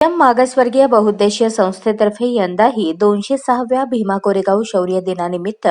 M मागासवर्गीय बहुउद्देशीय संस्थेतर्फे यंदाही दोनशे सहाव्या भीमा कोरेगाव शौर्य दिनानिमित्त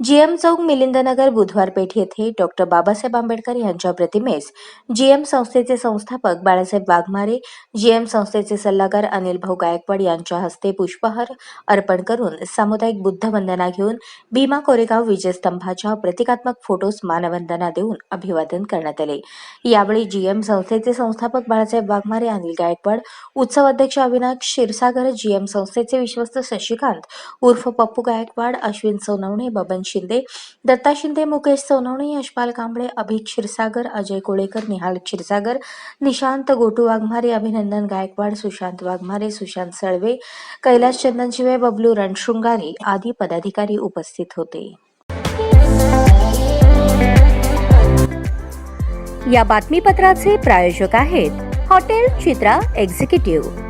जीएम चौक मिलिंदनगर बुधवार पेठ येथे डॉक्टर बाबासाहेब आंबेडकर यांच्या प्रतिमेस जीएम संस्थेचे संस्थापक बाळासाहेब वाघमारे जीएम संस्थेचे सल्लागार अनिल भाऊ गायकवाड यांच्या हस्ते पुष्पहार अर्पण करून सामुदायिक बुद्ध वंदना घेऊन भीमा कोरेगाव विजयस्तंभाच्या प्रतिकात्मक फोटोस मानवंदना देऊन अभिवादन करण्यात आले. यावेळी जीएम संस्थेचे संस्थापक बाळासाहेब वाघमारे अनिल गायकवाड उत्सव अध्यक्ष अविनाश क्षीरसागर जीएम संस्थेचे विश्वस्त शशिकांत उर्फ पप्पू गायकवाड अश्विन सोनवणे बबन शिंदे दत्ता शिंदे मुकेश सोनवणे यशपाल कांबळे अभि क्षीरसागर अजय कोळेकर निहाल क्षीरसागर निशांत गोटू वाघमारे अभिनंदन गायकवाड सुशांत वाघमारे सुशांत सळवे कैलास चंदनशिवे बबलू रणशृंगारे आदी पदाधिकारी उपस्थित होते. या बातमीपत्राचे प्रायोजक आहेत हॉटेल चित्रा एक्झिक्युटिव्ह.